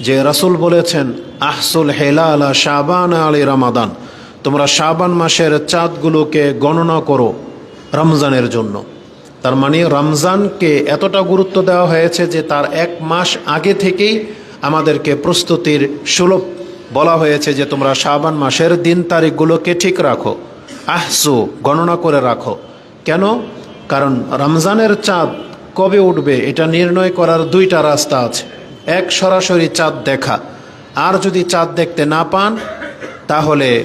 যে রাসূল বলেছেন, আহসুল হেলালা শাবান আলী রামাদান। তোমরা শাবান মাসের চাঁদগুলোকে গণনা করো রমজানের জন্য। তার মানে রমজানকে এতটা গুরুত্ব দেওয়া হয়েছে যে তার এক মাস আগে থেকেই আমাদেরকে প্রস্তুতির সুলভ বলা হয়েছে যে তোমরা শাবান মাসের দিন তারিখগুলোকে ঠিক রাখো, আহসু গণনা করে রাখো। কেন? কারণ রমজানের চাঁদ কবে উঠবে এটা নির্ণয় করার দুইটা রাস্তা আছে। এক সরাসরি চাঁদ দেখা। আর যদি চাঁদ দেখতে না পান, তাহলে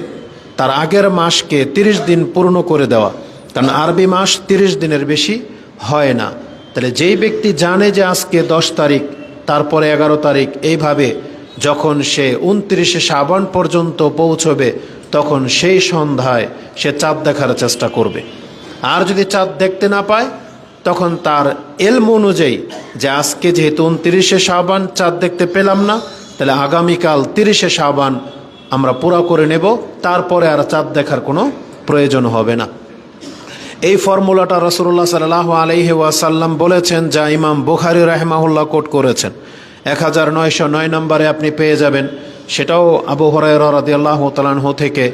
তার আগের মাসকে ৩০ দিন পূর্ণ করে দেওয়া। কারণ আরবি মাস ৩০ দিনের বেশি হয় না। তাহলে যেই ব্যক্তি জানে যে আজকে দশ তারিখ, তারপরে এগারো তারিখ, এইভাবে যখন সে উনত্রিশে শ্রাবণ পর্যন্ত পৌঁছবে, তখন সেই সন্ধ্যায় সে চাঁদ দেখার চেষ্টা করবে। আর যদি চাঁদ দেখতে না পায় তখন তার এলম অনুযায়ী যে আজকে যেহেতু উনত্রিশে শ্রাবণ চাঁদ দেখতে পেলাম না, তাহলে আগামীকাল তিরিশে শ্রাবণ আমরা পুরা করে নেব, তারপরে আর চাঁদ দেখার কোনো প্রয়োজন হবে না। এই ফর্মুলাটা রসুল্লাহ সাল্লাহ আলহি ওয়াসাল্লাম বলেছেন, যা ইমাম বুখারি রাহমাহুল্লাহ কোট করেছেন। এক হাজার নয়শো নয় নম্বরে আপনি পেয়ে যাবেন। সেটাও আবু হরাই রাদিয়াল্লাহ তালাহ থেকে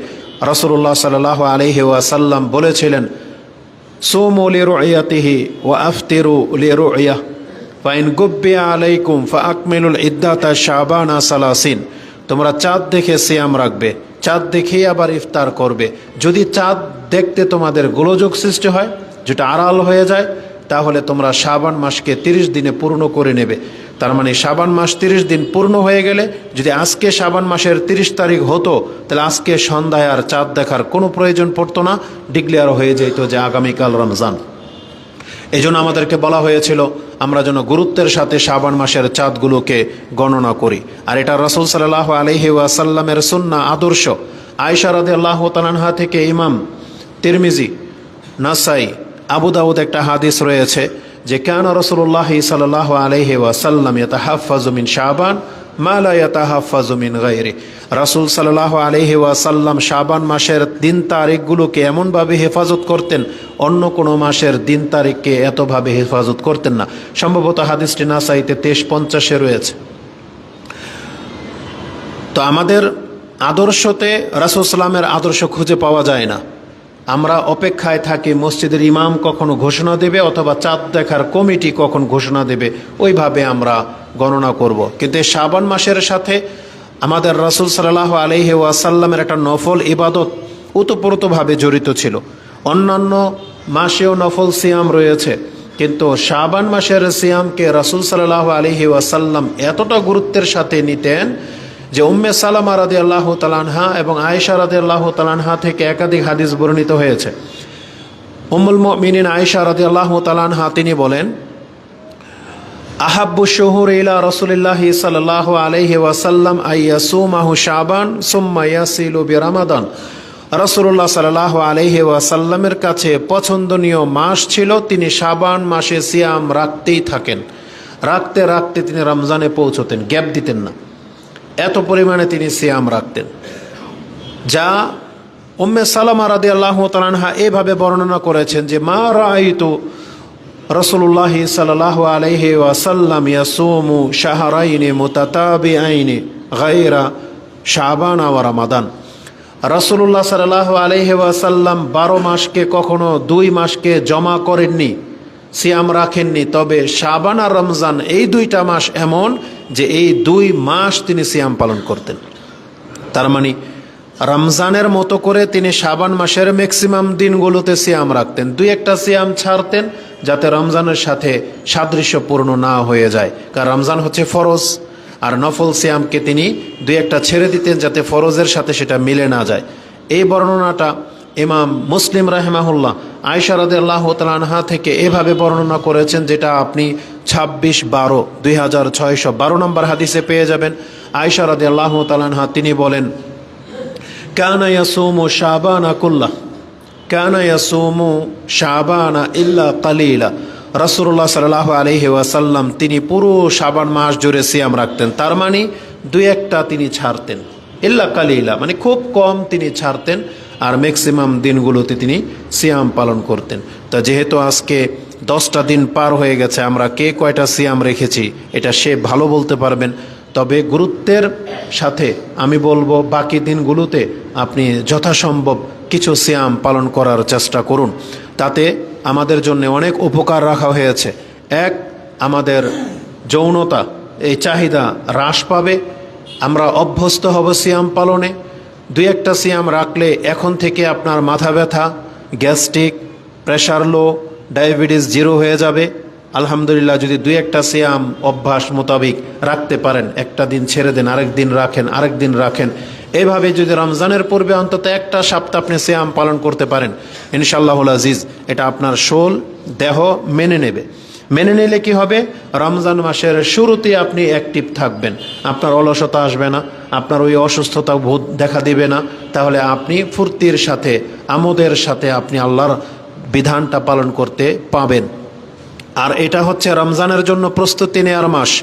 রসুল্লাহ সাল্লাহ আলহি ওয়াসাল্লাম বলেছিলেন সোমু লিরুয়াতিহি ও আফতেরো লেরো আয়া ফাইন গুব্বিয়া আলাইকুম ফা আকমিলুল ইদ্দাতা শাবানা সালাসিন তোমরা চাঁদ দেখে সিয়াম রাখবে, চাঁদ দেখেই আবার ইফতার করবে। যদি চাঁদ দেখতে তোমাদের গোলযোগ সৃষ্টি হয়, যেটা আড়াল হয়ে যায়, তাহলে তোমরা শাবান মাসকে ৩০ দিনে পূর্ণ করে নেবে। তার মানে শাবান মাস ৩০ দিন পূর্ণ হয়ে গেলে যদি আজকে শাবান মাসের ৩০ তারিখ হতো, তাহলে আজকে সন্ধ্যায় আর চাঁদ দেখার কোনো প্রয়োজন পড়তো না, ডিক্লেয়ার হয়ে যেত যে আগামীকাল রমজান। এই জন্য আমাদেরকে বলা হয়েছিল, আমরা যেন গুরুত্বের সাথে শাবান মাসের চাঁদগুলোকে গণনা করি। আর এটা রসুল সাল্লাহ আলহি ওয়াসাল্লামের সুন্না আদর্শ। আয়সা রাদে আল্লাহ তালানহা থেকে ইমাম তিরমিজি, নাসাই, আবু দাউদ একটা হাদিস রয়েছে যে কেন রসুল্লাহ সাল্লাহ আলহি ওয়াসাল্লাম ইয়াতাহাফাজুমিন শাবান মালা ইয়াতাহাফাজুমিন গাইরি রাসুল সাল্লাহ শাবান মাসের দিন তারিখগুলোকে এমনভাবে হেফাজত করতেন, অন্য কোনো মাসের দিন তারিখকে এতভাবে হেফাজত করতেন না। সম্ভবত হাদিসটি নাসাইতে তেইশ পঞ্চাশে রয়েছে। তো আমাদের আদর্শতে রাসুল সাল্লামের আদর্শ খুঁজে পাওয়া যায় না। আমরা অপেক্ষায় থাকি মসজিদের ইমাম কখনো ঘোষণা দেবে অথবা চাঁদ দেখার কমিটি কখন ঘোষণা দেবে, ওইভাবে আমরা গণনা করব। কিন্তু শ্রাবণ মাসের সাথে আমাদের রাসুল সাল্লাহ আলহি ওয়াসাল্লামের একটা নফল ইবাদত ওতপ্রোতভাবে জড়িত ছিল অন্যান্য মাসেও নফল সিয়াম রয়েছে, কিন্তু শাবান মাসের সিয়ামকে রাসুল সাল্লাহ আলহি ওয়াসাল্লাম এতটা গুরুত্বের সাথে নিতেন যে উম্মে সালামা রাদি আল্লাহ তালানহা এবং আয়েশা রাদি আল্লাহ তালানহা থেকে একাধিক হাদিস বর্ণিত হয়েছে। উম্মুল মিনিন আয়েশা রাদি আল্লাহ তালানহা তিনি বলেন, আহাব্বু শহুর ইলা রসুলিল্লাহ সাল্লাহ আলহি ওয়াসাল্লাম আইয়াসুমাহু শাবান সুম্মা ইয়াসিলু বি রামাদান রসুল্লাহ সাল্লাহ আলহি ওয়াসাল্লামের কাছে পছন্দনীয় মাস ছিল, তিনি শাবান মাসে সিয়াম রাখতেই থাকেন। রাখতে রাখতে তিনি রমজানে পৌঁছতেন, গ্যাপ দিতেন না। এত পরিমাণে তিনি সিয়াম রাখতেন, যা উম্মে সালামা রাদি আল্লাহ তালানহা এভাবে বর্ণনা করেছেন যে, মা রাইতু রসুল্লাহ সাল্লাহ আলহি ওয়াসাল্লাম ইয়াসুমু শাহরাইনে মুতাতাবি আইনে গাইরা শাহবান আওয়া রামাদান। রসুল্লাহ সাল্লাহ আলহি ওয়াসাল্লাম বারো মাসকে কখনো দুই মাসকে জমা করেননি। সিয়াম রাখেননি। তবে শাবান আর রমজান এই দুইটা মাস এমন যে এই দুই মাস তিনি সিয়াম পালন করতেন। তার মানে রমজানের মতো করে তিনি শাবান মাসের ম্যাক্সিমাম দিনগুলোতে সিয়াম রাখতেন। দুই একটা সিয়াম ছাড়তেন যাতে রমজানের সাথে সাদৃশ্যপূর্ণ না হয়ে যায়। কারণ রমজান হচ্ছে ফরজ। আর নফল সিয়ামকে তিনি দুই একটা ছেড়ে দিতেন যাতে ফরজের সাথে সেটা মিলে না যায়। এই বর্ণনাটা ইমাম মুসলিম রাহেমাহুল্লাহ আয়সা রাদে আল্লাহ তালানহা থেকে এভাবে বর্ণনা করেছেন, যেটা আপনি ছাব্বিশ বারো, দুই হাজার ছয়শো বারো নম্বর হাদিসে পেয়ে যাবেন। আয়সা রাদে আল্লাহ তালানহা তিনি বলেন, কানা ইয়াসুমু শাবানা কুল্লাহ, কানা ইয়াসুমু শাবানা ইল্লা কালিলা। রসুল্লাহ সাল্লাহ আলহি ওয়াসাল্লাম, তিনি পুরো শাবান মাস জুড়ে সিয়াম রাখতেন। তার মানে দুই একটা তিনি ছাড়তেন। ইল্লা কালিলা মানে খুব কম তিনি ছাড়তেন। আর ম্যাক্সিমাম দিনগুলোতে তিনি সিয়াম পালন করতেন। তা যেহেতু আজকে দশটা দিন পার হয়ে গেছে, আমরা কে কয়টা সিয়াম রেখেছি, এটা সে ভালো বলতে পারবেন। তবে গুরুত্বের সাথে আমি বলব, বাকি দিনগুলোতে আপনি যথাসম্ভব কিছু সিয়াম পালন করার চেষ্টা করুন। তাতে আমাদের জন্য অনেক উপকার রাখা হয়েছে। এক, আমাদের যৌনতা, এই চাহিদা হ্রাস পাবে। আমরা অভ্যস্ত হব সিয়াম পালনে। দুই একটা সিয়াম রাখলে এখন থেকে আপনার মাথা ব্যথা, gastric, pressure low, diabetes zero হয়ে যাবে। আলহামদুলিল্লাহ, যদি দুই একটা সিয়াম অভ্যাস মোতাবিক রাখতে পারেন, একটা দিন ছেড়ে দেন, আরেক দিন রাখেন, আরেক দিন রাখেন। এভাবে যদি রমজানের পূর্বে অন্তত একটা সপ্তাহ আপনি সিয়াম পালন করতে পারেন ইনশাল্লাহুল আজিজ, এটা আপনার শোল, দেহ মেনে নেবে। মেনে নিলে কি হবে? রমজান মাসের শুরুতে আপনি অ্যাক্টিভ থাকবেন, আপনার অলসতা আসবে না। আপনার ওই অসুস্থতা বোধ দেখা দিবে না। তাহলে আপনি ফুর্তির সাথে, আমোদের সাথে আপনি আল্লাহর বিধানটা পালন করতে পাবেন। আর এটা হচ্ছে রমজানের জন্য প্রস্তুতি নেওয়ার মাস।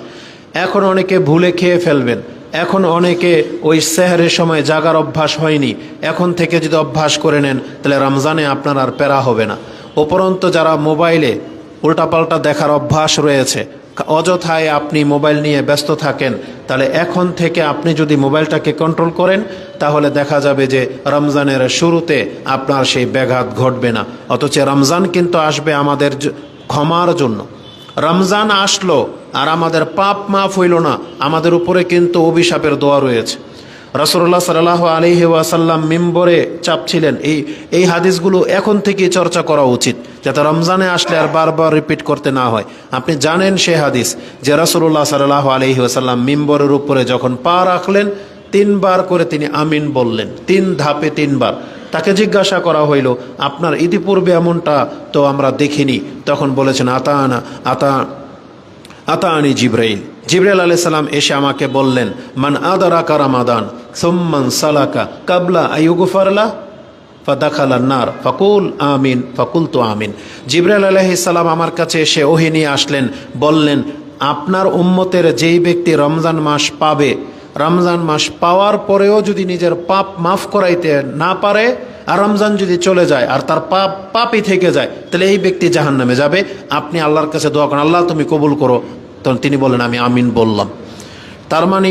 এখন অনেকে ভুলে খেয়ে ফেলবেন। এখন অনেকে ওই সেহরের সময় জাগার অভ্যাস হয়নি। এখন থেকে যদি অভ্যাস করে নেন, তাহলে রমজানে আপনার আর প্যারা হবে না। উপরন্ত যারা মোবাইলে উল্টাপাল্টা দেখার অভ্যাস রয়েছে। অযথায় আপনি মোবাইল নিয়ে ব্যস্ত থাকেন, তাহলে এখন থেকে আপনি যদি মোবাইলটাকে কন্ট্রোল করেন, তাহলে দেখা যাবে যে রমজানের শুরুতে আপনার সেই ব্যাঘাত ঘটবে না। অথচ রমজান কিন্তু আসবে আমাদের ক্ষমার জন্য। রমজান আসলো আর আমাদের পাপ মাফ হইল না, আমাদের উপরে কিন্তু অভিশাপের দোয়া রয়েছে। রসল্লাহ সাল্লাহ আলহি ওয়াসাল্লাম মিম্বরে চাপছিলেন। এই এই হাদিসগুলো এখন থেকেই চর্চা করা উচিত। যাতে রমজানে আসলে আর বারবার রিপিট করতে না হয়। আপনি জানেন সে হাদিস যে রসল্লাহ সাল্লাহ আলহি ওয়াসাল্লাম মিম্বরের উপরে যখন পা রাখলেন, তিনবার করে তিনি আমিন বললেন। তিন ধাপে তিনবার। তাকে জিজ্ঞাসা করা হইল, আপনার ইতিপূর্বে এমনটা তো আমরা দেখিনি। তখন বলেছেন আতা আনা আতা আতা আনি জিব্রাইল। জিব্রাইল আলাই সালাম এসে আমাকে বললেন, মান আদারাকা রামাদান, সুম্মান সালাকা কাবলা আইগুফারলা ফাদাখালা নার ফাকুল, আমিন ফাকুল তো আমিন। জিব্রাইল আলহি সালাম আমার কাছে এসে ওহি নিয়ে আসলেন, বললেন, আপনার উম্মতের যেই ব্যক্তি রমজান মাস পাবে, রমজান মাস পাওয়ার পরেও যদি নিজের পাপ মাফ করাইতে না পারে, আর রমজান যদি চলে যায়, আর তার পাপ পাপই থেকে যায়, তাহলে এই ব্যক্তি জাহান নামে যাবে। আপনি আল্লাহর কাছে দোয়া করেন, আল্লাহ তুমি কবুল করো। তখন তিনি বলেন আমি আমিন বললাম। তার মানে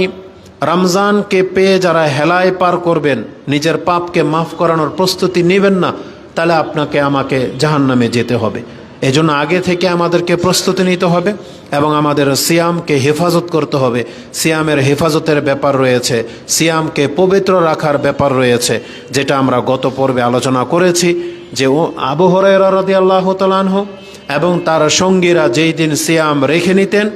রমজানকে পেয়ে যারা হেলায় পার করবেন, নিজের পাপকে মাফ করানোর প্রস্তুতি নেবেন না, তাহলে আপনাকে আমাকে জাহান নামে যেতে হবে। এজন্য আগে থেকে আমাদেরকে প্রস্তুতি নিতে হবে এবং আমাদের সিয়ামকে হেফাজত করতে হবে। সিয়ামের হেফাজতের ব্যাপার রয়েছে, সিয়ামকে পবিত্র রাখার ব্যাপার রয়েছে, যেটা আমরা গত পর্বে আলোচনা করেছি, যে ও আবু হরাইরা রাদিয়াল্লাহু তাআলাহু এবং তার সঙ্গীরা যেই দিন সিয়াম রেখে নিতেন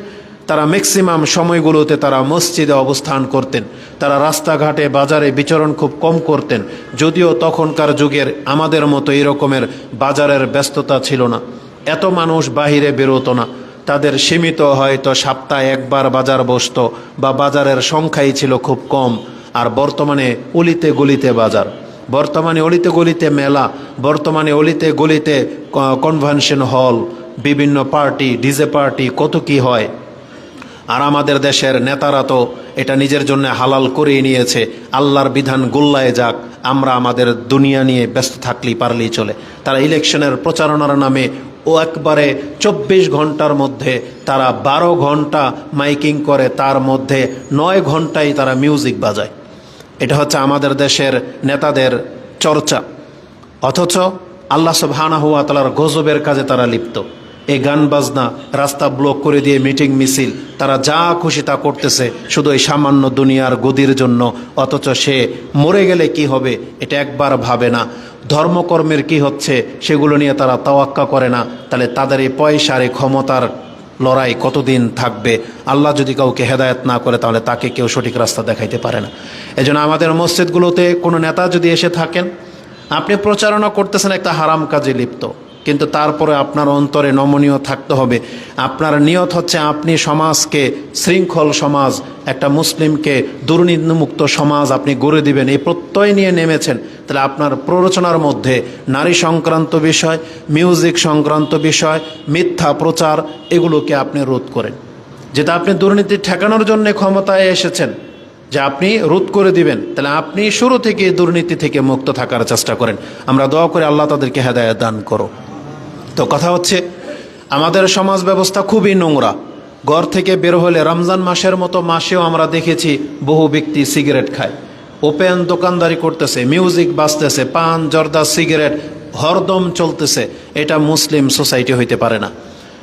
তারা ম্যাক্সিমাম সময়গুলোতে তারা মসজিদে অবস্থান করতেন। তারা রাস্তাঘাটে, বাজারে বিচরণ খুব কম করতেন। যদিও তখনকার যুগের আমাদের মতো এরকমের বাজারের ব্যস্ততা ছিল না। এত মানুষ বাহিরে বেরোতো না। তাদের সীমিত হয়তো সপ্তাহে একবার বাজার বসত বা বাজারের সংখ্যাই ছিল খুব কম। আর বর্তমানে অলিতে গলিতে বাজার। বর্তমানে অলিতে গলিতে মেলা। বর্তমানে অলিতে গলিতে কনভেনশন হল বিভিন্ন পার্টি ডিজে পার্টি কত কি হয়। আর আমাদের দেশের নেতারা তো এটা নিজের জন্য হালাল করেই নিয়েছে। আল্লাহর বিধান গোল্লায় যাক, আমরা আমাদের দুনিয়া নিয়ে ব্যস্ত থাকলেই পারলেই চলে। তারা ইলেকশনের প্রচারণার নামে ও একবারে চব্বিশ ঘণ্টার মধ্যে তারা বারো ঘণ্টা মাইকিং করে, তার মধ্যে নয় ঘন্টায় তারা মিউজিক বাজায়। এটা হচ্ছে আমাদের দেশের নেতাদের চর্চা। অথচ আল্লাহ সুবহানা হুয়া তালার গজবের কাজে তারা লিপ্ত। এই গান বাজনা রাস্তা ব্লক করে দিয়ে মিটিং মিছিল, তারা যা খুশি তা করতেছে, শুধু এই সামান্য দুনিয়ার গদির জন্য, অথচ সে মরে গেলে কি হবে, এটা একবার ভাবে না। ধর্মকর্মের কি হচ্ছে, সেগুলো নিয়ে তারা তাওয়াক্কা করে না। তাহলে তাদের এই পয়সার এই ক্ষমতার লড়াই কতদিন থাকবে? আল্লাহ যদি কাউকে হেদায়েত না করে, তাহলে তাকে কেউ সঠিক রাস্তা দেখাইতে পারে না। এজন্য আমাদের মসজিদগুলোতে কোনো নেতা যদি এসে থাকেন, আপনি প্রচারণা করতেছেন, একটা হারাম কাজে লিপ্ত। কিন্তু তারপরে আপনার অন্তরে নমনীয় থাকতে হবে। আপনার নিয়ত হচ্ছে আপনি সমাজকে শৃঙ্খল সমাজ, একটা মুসলিমকে দুর্নীতিমুক্ত সমাজ আপনি গড়ে দিবেন, এই প্রত্যয় নিয়ে নেমেছেন। তাহলে আপনার প্ররোচনার মধ্যে নারী সংক্রান্ত বিষয়, মিউজিক সংক্রান্ত বিষয়, মিথ্যা প্রচার, এগুলোকে আপনি রোধ করেন। যেটা আপনি দুর্নীতি ঠেকানোর জন্য ক্ষমতায় এসেছেন, যে আপনি রোধ করে দিবেন, তাহলে আপনি শুরু থেকে দুর্নীতি থেকে মুক্ত থাকার চেষ্টা করেন। আমরা দোয়া করে আল্লাহ তাদেরকে হেদায়ত দান করো তো কথা হচ্ছে, আমাদের সমাজ ব্যবস্থা খুবই নোংরা। ঘর থেকে বের হলে রমজান মাসের মতো মাসেও আমরা দেখেছি বহু ব্যক্তি সিগারেট খায়। ওপেন দোকানদারি করতেছে, মিউজিক বাজতেছে, পান, জর্দা, সিগারেট, হরদম চলতেছে। এটা মুসলিম সোসাইটি হইতে পারে না।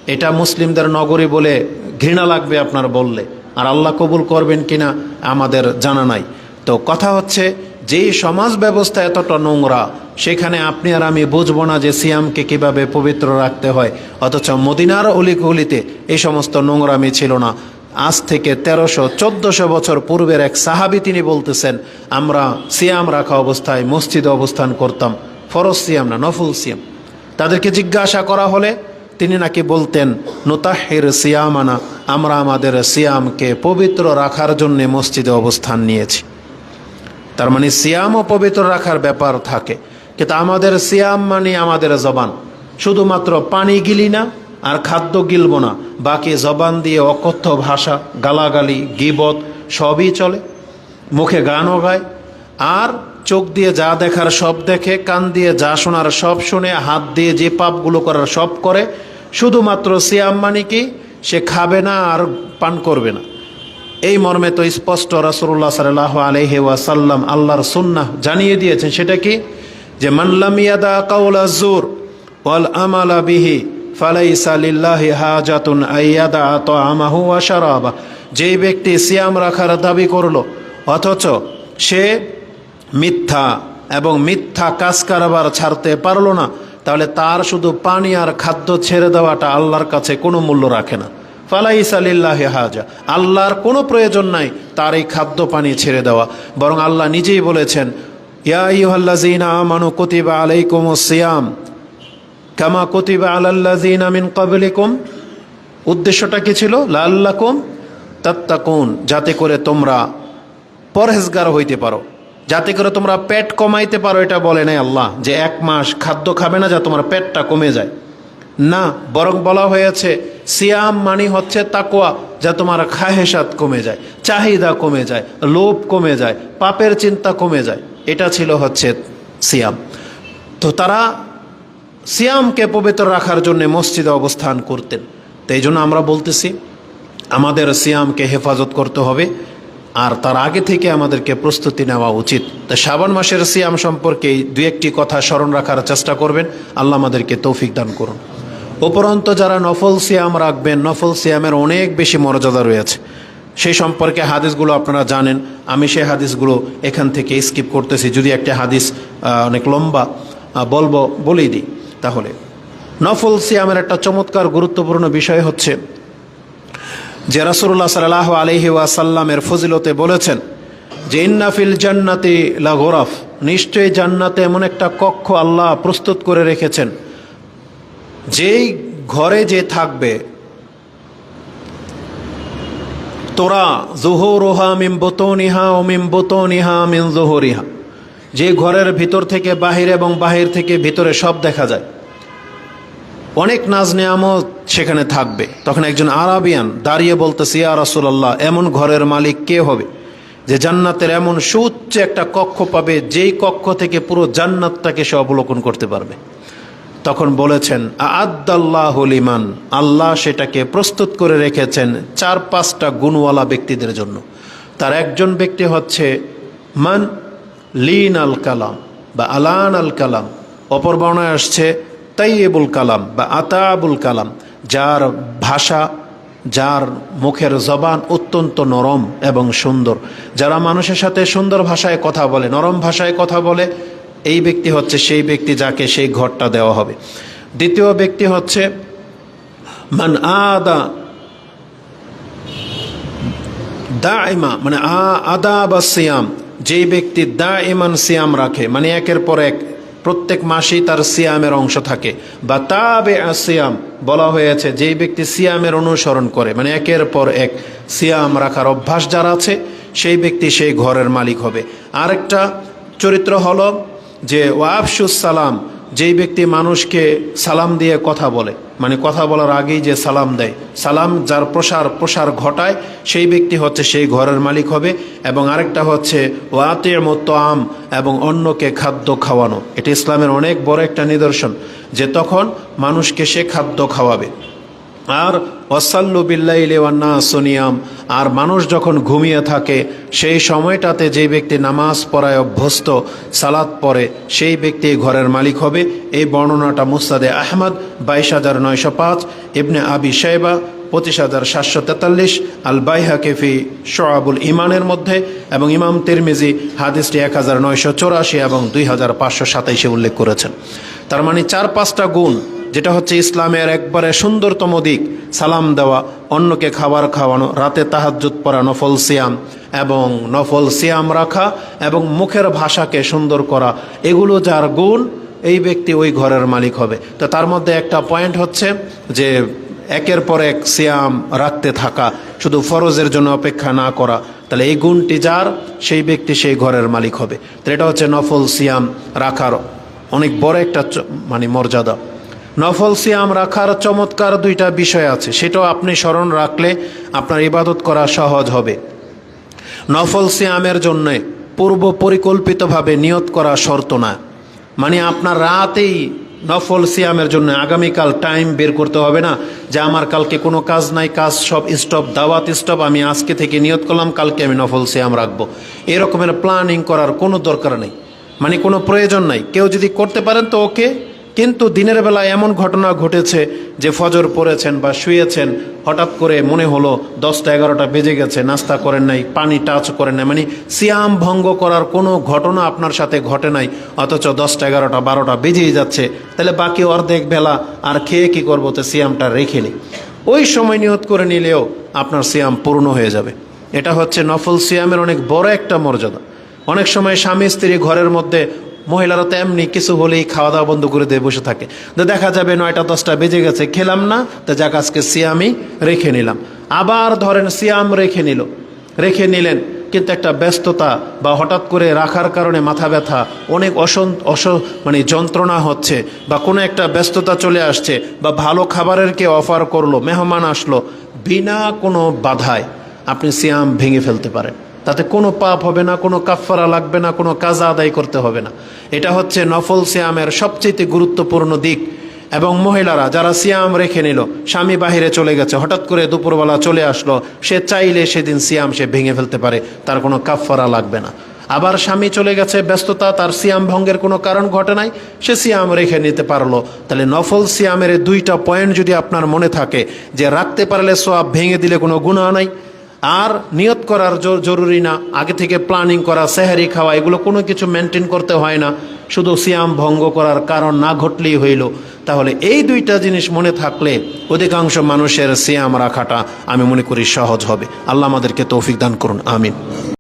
এটা মুসলিমদের নগরী বলে ঘৃণা লাগবে আপনার বললে। আর আল্লাহ কবুল করবেন কিনা আমাদের জানা নাই। তো কথা হচ্ছে, যেই সমাজ ব্যবস্থা এতটা নোংরা সেখানে আপনি আর আমি বুঝব না যে সিয়ামকে কীভাবে পবিত্র রাখতে হয়। অথচ মদিনার অলিগলিতে এই সমস্ত নোংরামি ছিল না। আজ থেকে তেরোশো, চোদ্দশো বছর পূর্বের এক সাহাবি তিনি বলতেছেন, আমরা সিয়াম রাখা অবস্থায় মসজিদে অবস্থান করতাম। ফরজ সিয়াম না, নফুল সিয়াম। তাদেরকে জিজ্ঞাসা করা হলে তিনি নাকি বলতেন, নোতাহের সিয়ামানা, আমরা আমাদের সিয়ামকে পবিত্র রাখার জন্য মসজিদে অবস্থান নিয়েছি। তার মানে সিয়ামও পবিত্র রাখার ব্যাপার থাকে। কিন্তু আমাদের সিয়াম মানে আমাদের জবান। শুধুমাত্র পানি গিলি না, আর খাদ্য গিলব না। বাকি জবান দিয়ে অকথ্য ভাষা, গালাগালি, গিবত, সবই চলে। মুখে গানও গায়, আর চোখ দিয়ে যা দেখার সব দেখে, কান দিয়ে যা শোনার সব শুনে, হাত দিয়ে যে পাপগুলো করার সব করে, শুধুমাত্র সিয়াম মানে কি? সে খাবে না আর পান করবে না। এই মর্মে তো স্পষ্ট রাসুল্লাহ সাল্লাহ আলহি ওয়াসাল্লাম আল্লাহর সুন্নাহ জানিয়ে দিয়েছেন। সেটা কি? যে মানলাম ইয়াদা কাউলা জুর ওয়াল আমালা বিহি ফালাইসা লিল্লাহি হাজাতুন আইয়াদা যেই ব্যক্তি সিয়াম রাখার দাবি করল, অথচ সে মিথ্যা এবং মিথ্যা কাজ কারবার ছাড়তে পারল না, তাহলে তার শুধু পানি আর খাদ্য ছেড়ে দেওয়াটা আল্লাহর কাছে কোনো মূল্য রাখে না। ফালাইসালিল্লাহে হাজা। আল্লাহর কোনো প্রয়োজন নাই তার এই খাদ্য পানি ছেড়ে দেওয়া। বরং আল্লাহ নিজেই বলেছেন কতিবা সিয়াম। কামা কতিবা উদ্দেশ্যটা কি ছিল? লাল্লাকুম তাত্তাকুন, যাতে করে তোমরা পরহেজগার হইতে পারো। যাতে করে তোমরা পেট কমাইতে পারো, এটা বলে নাই আল্লাহ, যে এক মাস খাদ্য খাবে না যা তোমার পেটটা কমে যায়। না, বরং বলা হয়েছে, সিয়াম মানি হচ্ছে তাকোয়া যা তোমার খাহেসাত কমে যায়, চাহিদা কমে যায়, লোভ কমে যায়, পাপের চিন্তা কমে যায়। এটা ছিল হচ্ছে সিয়াম। তো তারা সিয়ামকে পবিত্র রাখার জন্য মসজিদে অবস্থান করতেন। তো এই জন্য আমরা বলতেছি, আমাদের সিয়ামকে হেফাজত করতে হবে আর তার আগে থেকে আমাদেরকে প্রস্তুতি নেওয়া উচিত। তো শ্রাবণ মাসের সিয়াম সম্পর্কে দু একটি কথা স্মরণ রাখার চেষ্টা করবেন। আল্লাহ আমাদেরকে তৌফিক দান করুন। উপরন্ত যারা নফল সিয়াম রাখবেন, নফল সিয়ামের অনেক বেশি মর্যাদা রয়েছে। সেই সম্পর্কে হাদিসগুলো আপনারা জানেন। আমি সেই হাদিসগুলো এখান থেকে স্কিপ করতেছি। যদি একটা হাদিস অনেক লম্বা বলব, বলেই দিই তাহলে। নফল সিয়ামের একটা চমৎকার গুরুত্বপূর্ণ বিষয় হচ্ছে যে রাসুল্লাহ সাল্লাহ আলহি ওয়াসাল্লামের ফজিলতে বলেছেন যে ইন্নাফিল জান্নাতি লা গোরাফ নিশ্চয়ই জান্নাতে এমন একটা কক্ষ আল্লাহ প্রস্তুত করে রেখেছেন। যেই ঘরে যে থাকবে তোরা জোহরোহা মিম বোতনিহা ও মিম বোতনিহা মিন জোহরিহা। যে ঘরের ভিতর থেকে বাহির এবং বাহির থেকে ভিতরে সব দেখা যায়। অনেক নাজ নেয়ামত সেখানে থাকবে। তখন একজন আরাবিয়ান দাঁড়িয়ে বলতেছে, ইয়া রাসূলুল্লাহ, এমন ঘরের মালিক কে হবে যে জান্নাতের এমন সুউচ্চ একটা কক্ষ পাবে, যেই কক্ষ থেকে পুরো জান্নাতটাকে সে অবলোকন করতে পারবে? তখন বলেছেন আদাল্লাহ লিমান আল্লাহ সেটাকে প্রস্তুত করে রেখেছেন চার পাঁচটা গুণওয়ালা ব্যক্তিদের জন্য। তার একজন ব্যক্তি হচ্ছে মান লিন আল কালাম বা আলান আল কালাম। অপর বর্ণায় আসছে তাইয়েবুল কালাম বা আতাবুল কালাম, যার ভাষা, যার মুখের জবান অত্যন্ত নরম এবং সুন্দর। যারা মানুষের সাথে সুন্দর ভাষায় কথা বলে, নরম ভাষায় কথা বলে এই ব্যক্তি হচ্ছে সেই ব্যক্তি যাকে সেই ঘরটা দেওয়া হবে। দ্বিতীয় ব্যক্তি হচ্ছে, মান আদা দা ইমা মানে আ আদা বা সিয়াম, যেই ব্যক্তি দা ইমান সিয়াম রাখে মানে একের পর এক, প্রত্যেক মাসেই তার সিয়ামের অংশ থাকে। বা তাবে সিয়াম, বলা হয়েছে, যেই ব্যক্তি সিয়ামের অনুসরণ করে মানে একের পর এক সিয়াম রাখার অভ্যাস যারা আছে, সেই ব্যক্তি সেই ঘরের মালিক হবে। আরেকটা চরিত্র হলো যে ওয়াফসুস সালাম যেই ব্যক্তি মানুষকে সালাম দিয়ে কথা বলে মানে কথা বলার আগেই যে সালাম দেয়। সালাম যার প্রসার প্রসার ঘটায়, সেই ব্যক্তি হচ্ছে সেই ঘরের মালিক হবে এবং আরেকটা হচ্ছে ওয়াতের মতো আম এবং অন্যকে খাদ্য খাওয়ানো। এটা ইসলামের অনেক বড় একটা নিদর্শন, যে তখন মানুষকে সে খাদ্য খাওয়াবে। আর ওয়াসাল্লু বিল্লাইলে ওয়ান্না সোনিয়াম। আর মানুষ যখন ঘুমিয়ে থাকে, সেই সময়টাতে যে ব্যক্তি নামাজ পড়ায় অভ্যস্ত, সালাত পড়ে, সেই ব্যক্তি ঘরের মালিক হবে। এই বর্ণনাটা মুস্তাদে আহমদ, বাইশ হাজার নয়শো পাঁচ, ইবনে আবি সাইবা পঁচিশ হাজার সাতশো তেতাল্লিশ আল বাইহাকেফি শোয়াবুল ইমানের মধ্যে এবং ইমাম তিরমিজি হাদিসটি এক হাজার নয়শো চৌরাশি এবং দুই হাজার পাঁচশো সাতাইশে উল্লেখ করেছেন। তার মানে চার পাঁচটা গুণ যেটা হচ্ছে ইসলামের একবারে সুন্দরতম দিক, সালাম দেওয়া, অন্যকে খাবার খাওয়ানো, রাতে তাহাজ্জুদ পড়া, নফল সিয়াম এবং নফল সিয়াম রাখা এবং মুখের ভাষাকে সুন্দর করা, এগুলো যার গুণ, এই ব্যক্তি ওই ঘরের মালিক হবে। তো তার মধ্যে একটা পয়েন্ট হচ্ছে যে একের পর এক সিয়াম রাখতে থাকা, শুধু ফরজের জন্য অপেক্ষা না করা, তাহলে এই গুণটি যার, সেই ব্যক্তি সেই ঘরের মালিক হবে। তো এটা হচ্ছে নফল সিয়াম রাখার অনেক বড় একটা মানে মর্যাদা। নফল সিয়াম রাখার চমৎকার দুইটা বিষয় আছে। সেটাও আপনি স্মরণ রাখলে আপনার ইবাদত করা সহজ হবে। নফল সিয়ামের জন্য পূর্ব পরিকল্পিতভাবে নিয়ত করা শর্ত না। মানে আপনার রাতেই নফল সিয়ামের জন্য আগামীকাল টাইম বের করতে হবে না। যে আমার কালকে কোনো কাজ নাই, কাজ সব স্টপ, দাওয়াত স্টপ, আমি আজকে থেকে নিয়ত করলাম, কালকে আমি নফল সিয়াম রাখব। এরকমের প্ল্যানিং করার কোনো দরকার নেই। মানে কোনো প্রয়োজন নাই। কেউ যদি করতে পারেন তো ওকে কিন্তু দিনের বেলা এমন ঘটনা ঘটেছে যে ফজর পড়েছেন বা শুয়েছেন, হঠাৎ করে মনে হলো দশটা এগারোটা বেজে গেছে, নাস্তা করেন নাই, পানি টাচ করেন নাই মানে সিয়াম ভঙ্গ করার কোনো ঘটনা আপনার সাথে ঘটে নাই, অথচ দশটা এগারোটা, বারোটা বেজেই যাচ্ছে, তাহলে বাকি অর্ধেক বেলা আর খেয়ে কি করব, তো সিয়ামটা রেখে নিই। ওই সময় নিয়ত করে নিলেও আপনার সিয়াম পূর্ণ হয়ে যাবে। এটা হচ্ছে নফল সিয়ামের অনেক বড় একটা মর্যাদা। অনেক সময় স্বামী স্ত্রী ঘরের মধ্যে মহিলারা তো এমনি কিছু হলেই খাওয়া দাওয়া বন্ধ করে দিয়ে বসে থাকে। তো দেখা যাবে নয়টা, দশটা বেজে গেছে, খেলাম না, তো যাক, আজকে সিয়ামই রেখে নিলাম। আবার ধরেন সিয়াম রেখে নিল। রেখে নিলেন, কিন্তু একটা ব্যস্ততা বা হঠাৎ করে রাখার কারণে মাথা ব্যথা, অনেক অসন, অস মানে যন্ত্রণা হচ্ছে বা কোনো একটা ব্যস্ততা চলে আসছে বা ভালো খাবারের কে অফার করল, মেহমান আসলো, বিনা কোনো বাধায় আপনি সিয়াম ভেঙে ফেলতে পারেন। তাতে কোনো পাপ হবে না, কোনো কাফফারা লাগবে না, কোনো কাজা আদায় করতে হবে না। এটা হচ্ছে নফল সিয়ামের সবচেয়ে গুরুত্বপূর্ণ দিক। এবং মহিলারা যারা সিয়াম রেখে নিল, স্বামী বাহিরে চলে গেছে, হঠাৎ করে দুপুরবেলা চলে আসলো, সে চাইলে সেদিন সিয়াম সে ভেঙে ফেলতে পারে, তার কোনো কাফফারা লাগবে না। আবার স্বামী চলে গেছে, ব্যস্ততা, তার সিয়াম ভঙ্গের কোনো কারণ ঘটে নাই, সে সিয়াম রেখে নিতে পারল। তাহলে নফল সিয়ামের দুইটা পয়েন্ট যদি আপনার মনে থাকে, যে রাখতে পারলে সোয়াব ভেঙে দিলে কোনো গুণা নাই। আর নিয়ত করার জরুরি না। আগে থেকে প্ল্যানিং করা, সেহারি খাওয়া, এগুলো কোনো কিছু মেনটেন করতে হয় না। শুধু সিয়াম ভঙ্গ করার কারণ না ঘটলেই হইল। তাহলে এই দুইটা জিনিস মনে থাকলে অধিকাংশ মানুষের সিয়াম রাখাটা আমি মনে করি সহজ হবে। আল্লাহ আমাদেরকে তৌফিক দান করুন। আমিন।